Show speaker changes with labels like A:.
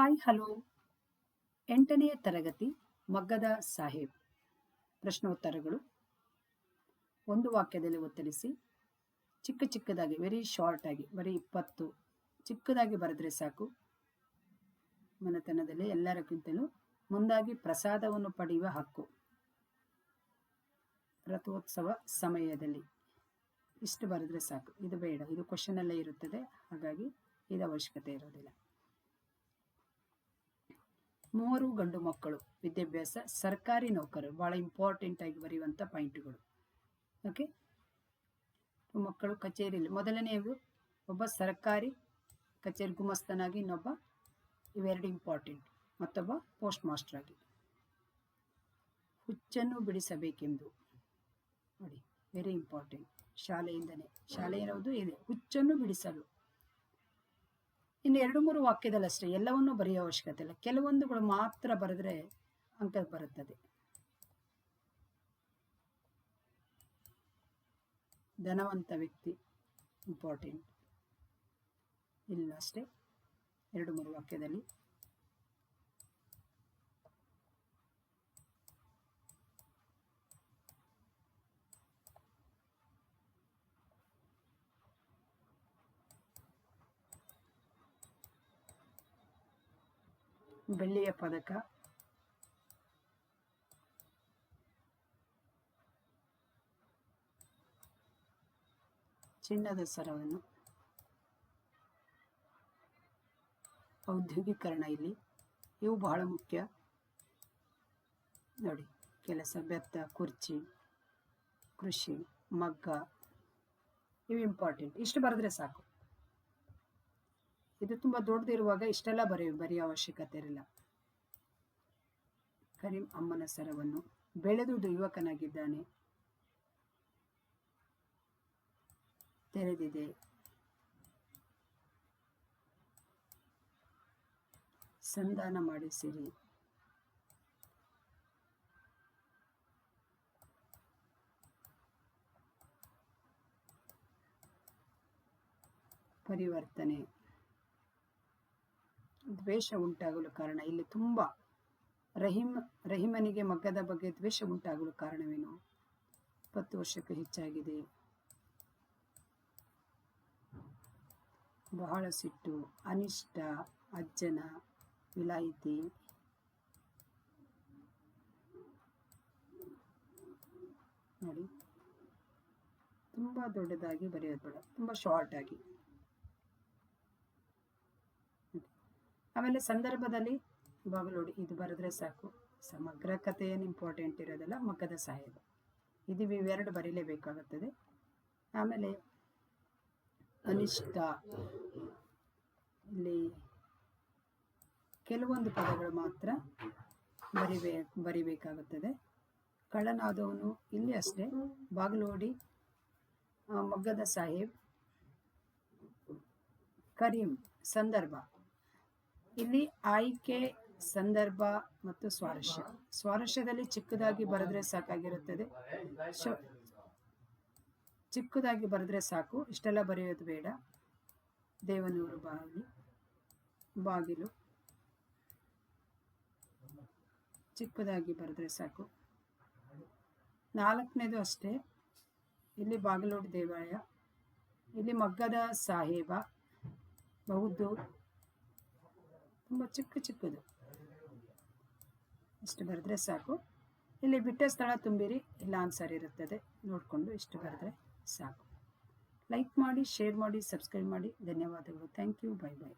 A: Hi, hello. ಎಂಟನೆಯ ತರಗತಿ, ಮಗ್ಗದ ಸಾಹೇಬ್. ಪ್ರಶ್ನೋತ್ತರಗಳು. ಒಂದು ವಾಕ್ಯದಲ್ಲಿ ಉತ್ತರಿಸಿ. ಚಿಕ್ಕ ಚಿಕ್ಕದಾಗಿ ವೆರಿ ಶಾರ್ಟ್ ಆಗಿ, ಬರೀ ಇಪ್ಪತ್ತು. ಚಿಕ್ಕದಾಗಿ ಬರೆದ್ರೆ ಸಾಕು. ಮನೆತನದಲ್ಲಿ ಎಲ್ಲರಕ್ಕಿಂತಲೂ ಮುಂದಾಗಿ ಪ್ರಸಾದವನ್ನು ಪಡೆಯುವ ಹಕ್ಕು. ರಥೋತ್ಸವ ಸಮಯದಲ್ಲಿ. ಇಷ್ಟು ಬರೆದ್ರೆ ಸಾಕು. ಇದು ಬೇಡ. ಇದು ಕ್ವಶನ್ ಅಲ್ಲೇ ಇರುತ್ತದೆ. ಹಾಗಾಗಿ ಇದು ಅವಶ್ಯಕತೆ ಇರೋದಿಲ್ಲ. ಮೂವರು ಗಂಡು ಮಕ್ಕಳು, ವಿದ್ಯಾಭ್ಯಾಸ, ಸರ್ಕಾರಿ ನೌಕರರು ಭಾಳ ಇಂಪಾರ್ಟೆಂಟ್ ಆಗಿ ಬರೆಯುವಂಥ ಪಾಯಿಂಟ್ಗಳು ಓಕೆ ಮಕ್ಕಳು ಕಚೇರಿಯಲ್ಲಿ ಮೊದಲನೆಯದು ಒಬ್ಬ ಸರ್ಕಾರಿ ಕಚೇರಿ ಗುಮಸ್ತನಾಗಿ ಇನ್ನೊಬ್ಬ ಇವೆರಡು ಇಂಪಾರ್ಟೆಂಟ್ ಮತ್ತೊಬ್ಬ ಪೋಸ್ಟ್ ಮಾಸ್ಟರ್ ಆಗಿ. ಹುಚ್ಚನ್ನು ಬಿಡಿಸಬೇಕೆಂದು. ನೋಡಿ ವೆರಿ ಇಂಪಾರ್ಟೆಂಟ್ ಶಾಲೆಯಿಂದನೇ. ಶಾಲೆ ಇರೋದು ಇದೆ. ಹುಚ್ಚನ್ನು ಬಿಡಿಸಲು. ಇನ್ನು ಎರಡು ಮೂರು ವಾಕ್ಯದಲ್ಲಷ್ಟೇ ಎಲ್ಲವನ್ನೂ ಬರೆಯೋ ಅವಶ್ಯಕತೆ ಇಲ್ಲ. ಕೆಲವೊಂದುಗಳು ಮಾತ್ರ ಬರೆದ್ರೆ ಅಂಕ ಬರುತ್ತದೆ. ಧನವಂತ ವ್ಯಕ್ತಿ ಇಂಪಾರ್ಟೆಂಟ್ ಇಲ್ಲ ಅಷ್ಟೇ ಎರಡು ಮೂರು ವಾಕ್ಯದಲ್ಲಿ. ಬೆಳ್ಳಿಯ ಪದಕ. ಚಿನ್ನದ ಸರವನ್ನು. ಔದ್ಯೋಗೀಕರಣ ಇಲ್ಲಿ. ಇವು ಬಹಳ ಮುಖ್ಯ. ನೋಡಿ, ಕೆಲಸ, ಬೆತ್ತ, ಕುರ್ಚಿ, ಕೃಷಿ, ಮಗ್ಗ, ಇವು ಇಂಪಾರ್ಟೆಂಟ್ ಇಷ್ಟು ಬರೆದ್ರೆ ಸಾಕು. ಇದು ತುಂಬ ದೊಡ್ಡದಿರುವಾಗ ಇಷ್ಟೆಲ್ಲ ಬರೆಯ ಬರೆಯೋ ಅವಶ್ಯಕತೆ ಇರಲ್ಲ. ಕರೀಂ ಅಮ್ಮನ ಸರವನ್ನು ಬೆಳೆದುದು ಯುವಕನಾಗಿದ್ದಾನೆ. ತೆರೆದಿದೆ. ಸಂಧಾನ ಮಾಡಿಸಿರಿ. ಪರಿವರ್ತನೆ. ದ್ವೇಷ ಉಂಟಾಗಲು ಕಾರಣ. ಇಲ್ಲಿ ತುಂಬ ರಹಿಮ್, ರಹಿಮನಿಗೆ ಮಗ್ಗದ ಬಗ್ಗೆ ದ್ವೇಷ ಉಂಟಾಗಲು ಕಾರಣವೇನು? ಇಪ್ಪತ್ತು ವರ್ಷಕ್ಕೂ ಹೆಚ್ಚಾಗಿದೆ. ಬಹಳ ಸಿಟ್ಟು, ಅನಿಷ್ಟ, ಅಜ್ಜನ ವಿಲಾಯಿತಿ. ನೋಡಿ, ತುಂಬ ದೊಡ್ಡದಾಗಿ ಬರೆಯೋದು ಬೇಡ, ತುಂಬ ಶಾರ್ಟ್ ಆಗಿ. ಆಮೇಲೆ ಸಂದರ್ಭದಲ್ಲಿ ಇವಾಗ ನೋಡಿ, ಇದು ಬರೆದ್ರೆ ಸಾಕು. ಸಮಗ್ರ ಕಥೆಯನ್ನು ಇಂಪಾರ್ಟೆಂಟ್ ಇರೋದಲ್ಲ ಮಗ್ಗದ ಸಾಹೇಬ ಇದು ಇವೆರಡು ಬರೀಲೇಬೇಕಾಗುತ್ತದೆ. ಆಮೇಲೆ ಅನಿಷ್ಟ. ಇಲ್ಲಿ ಕೆಲವೊಂದು ಪದಗಳು ಮಾತ್ರ ಬರಿಬೇ ಬರಿಬೇಕಾಗುತ್ತದೆ. ಕಳ್ಳನಾದವನು ಇಲ್ಲಿ ಅಷ್ಟೇ. ಬಾಗಲೋಡಿ ಮಗ್ಗದ ಸಾಹೇಬ್ ಕರೀಂ, ಸಂದರ್ಭ. ಇಲ್ಲಿ ಆಯ್ಕೆ, ಸಂದರ್ಭ ಮತ್ತು ಸ್ವಾರಸ್ಯ. ಸ್ವಾರಸ್ಯದಲ್ಲಿ ಚಿಕ್ಕದಾಗಿ ಬರೆದ್ರೆ ಸಾಕಾಗಿರುತ್ತದೆ. ಚಿಕ್ಕದಾಗಿ ಬರೆದ್ರೆ ಸಾಕು. ಇಷ್ಟೆಲ್ಲ ಬರೆಯೋದು ಬೇಡ. ದೇವನೂರು ಬಾಗಿಲು ಬಾಗಿಲು. ಚಿಕ್ಕದಾಗಿ ಬರೆದ್ರೆ ಸಾಕು. ನಾಲ್ಕನೇದು ಅಷ್ಟೇ. ಇಲ್ಲಿ ಬಾಗಿಲೋಡು ದೇವಾಲಯ. ಇಲ್ಲಿ ಮಗ್ಗದ ಸಾಹೇಬ ಬಹುದು ತುಂಬ ಚಿಕ್ಕ ಚಿಕ್ಕದು. ಇಷ್ಟು ಬರೆದ್ರೆ ಸಾಕು. ಇಲ್ಲಿ ಬಿಟ್ಟ ಸ್ಥಳ ತುಂಬಿರಿ, ಇಲ್ಲ ಆನ್ಸರ್ ಇರುತ್ತದೆ. ನೋಡಿಕೊಂಡು ಇಷ್ಟು ಬರೆದ್ರೆ ಸಾಕು. ಲೈಕ್ ಮಾಡಿ, ಶೇರ್ ಮಾಡಿ, ಸಬ್ಸ್ಕ್ರೈಬ್ ಮಾಡಿ. ಧನ್ಯವಾದಗಳು. Thank you. Bye bye.